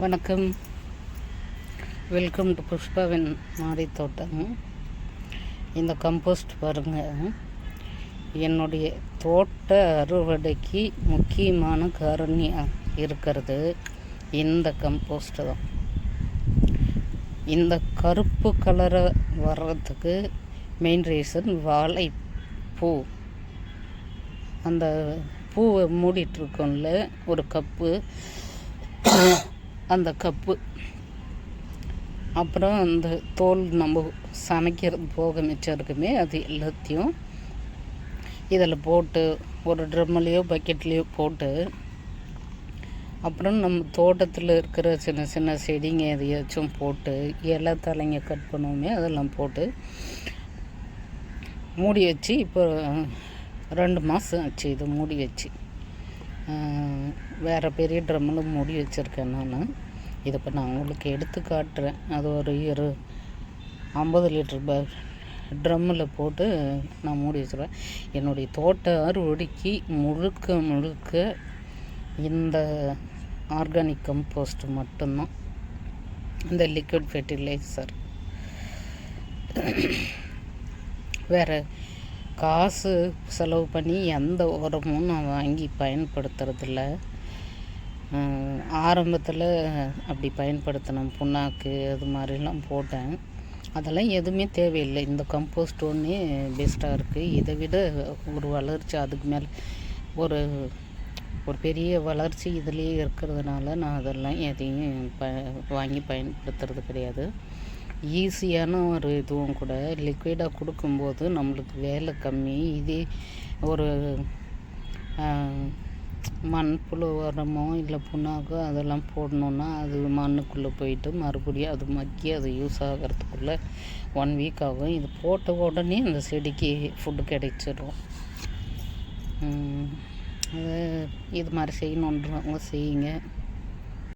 வணக்கம். Welcome to புஷ்பாவின் மாடி தோட்டம் இந்த கம்போஸ்ட் பாருங்கள் என்னுடைய தோட்ட அறுவடைக்கு முக்கியமான காரணியாக இருக்கிறது இந்த கம்போஸ்ட் தான். இந்த கருப்பு கலரை வர்றதுக்கு மெயின் ரீசன் வாழைப்பூ. அந்த பூவை மூடிட்டுருக்கோம்ல ஒரு கப்பு அந்த கப்பு. அப்புறம் அந்த தோல் நம்ம சமைக்கிறது போக மிச்சம் இருக்குமே அது எல்லாத்தையும் இதில் போட்டு ஒரு ட்ரம்லேயோ பக்கெட்லேயோ போட்டு அப்புறம் நம்ம தோட்டத்தில் இருக்கிற சின்ன சின்ன செடிங்க எதையாச்சும் போட்டு இலை தலைங்க கட் பண்ணுவோமே அதெல்லாம் போட்டு மூடி வச்சு இப்போ ரெண்டு மாதம் ஆச்சு இது மூடி வச்சு. வேறு பெரிய ட்ரம்மில் மூடி வச்சுருக்கேன் நான். இதை இப்போ நான் உங்களுக்கு எடுத்து காட்டுறேன். அது ஒரு இரு ஐம்பது லிட்டர் ப ட்ரம்மில் போட்டு நான் மூடி வச்சுருவேன். என்னுடைய தோட்ட அறுவடைக்கு முழுக்க முழுக்க இந்த ஆர்கானிக் கம்போஸ்ட் மட்டும்தான். இந்த லிக்விட் ஃபெர்டிலைசர். வேறு காசு செலவு பண்ணி எந்த உரமும் நான் வாங்கி பயன்படுத்துறதில்ல. ஆரம்பத்தில் அப்படி பயன்படுத்தினேன் புண்ணாக்கு அது மாதிரிலாம் போட்டேன். அதெல்லாம் எதுவுமே தேவையில்லை. இந்த கம்போஸ்ட் ஒன்றே பெஸ்ட்டாக இருக்குது இதை விட ஒரு வளர்ச்சி அதுக்கு மேலே ஒரு ஒரு பெரிய வளர்ச்சி இதுலேயே இருக்கிறதுனால நான் அதெல்லாம் எதையும் ப வாங்கி பயன்படுத்துறது கிடையாது. ஈஸியான ஒரு இதுவும் கூட லிக்விடாக கொடுக்கும்போது நம்மளுக்கு வேலை கம்மி. இதே ஒரு மண்புழு உரமோ இல்லை புண்ணாக்கோ அதெல்லாம் போடணுன்னா அது மண்ணுக்குள்ளே போயிட்டு மறுபடியும் அது மக்கி அது யூஸ் ஆகிறதுக்குள்ளே ஒன் வீக் ஆகும். இது போட்ட உடனே அந்த செடிக்கு ஃபுட்டு கிடைச்சிடும் அது இது மாதிரி செய்யணுன்றவங்க செய்யுங்க.